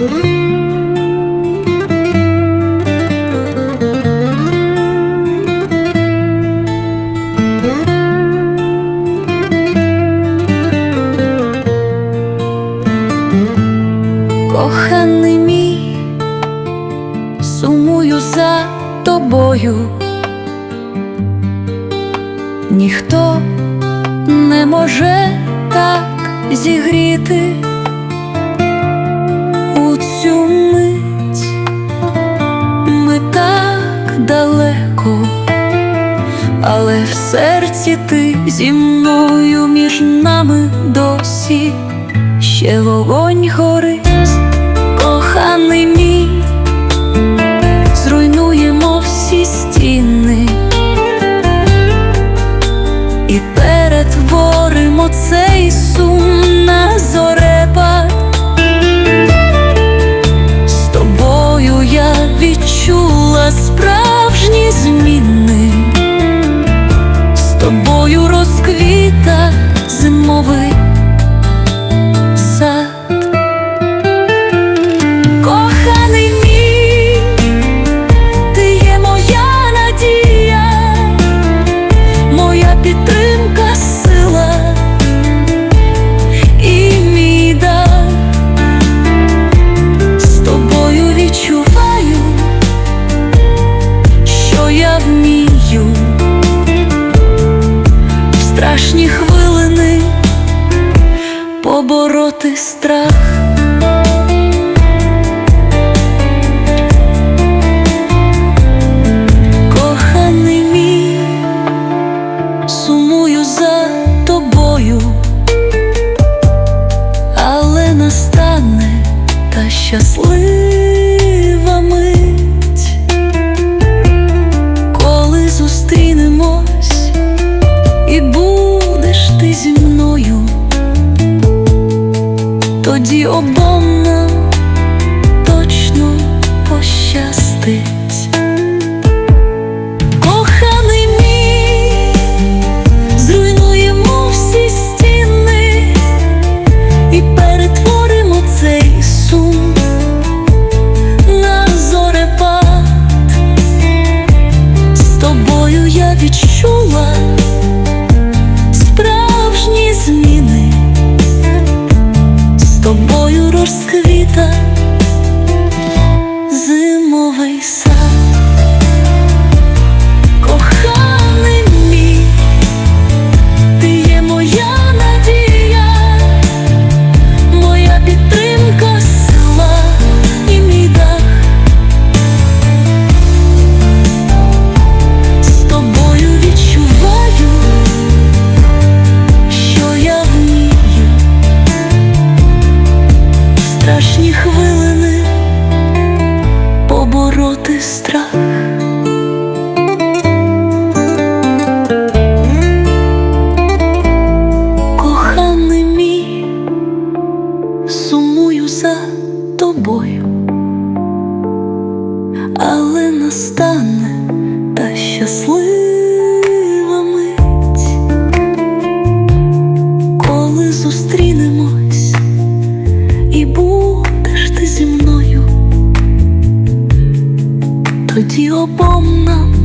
Коханий мій, сумую за тобою, ніхто не може так зігріти цю мить. Ми так далеко, але в серці ти зі мною між нами досі. Ще вогонь горить, страшні хвилини побороти страх. Коханий мій, сумую за тобою, але настане та щаслива тоді обом нам точно пощастить. Коханий мій, зруйнуємо всі стіни і перетворимо цей сум на зорепад. З тобою я відчула розквіта зустрінемось. І будеш ти зі мною, тоді обом нам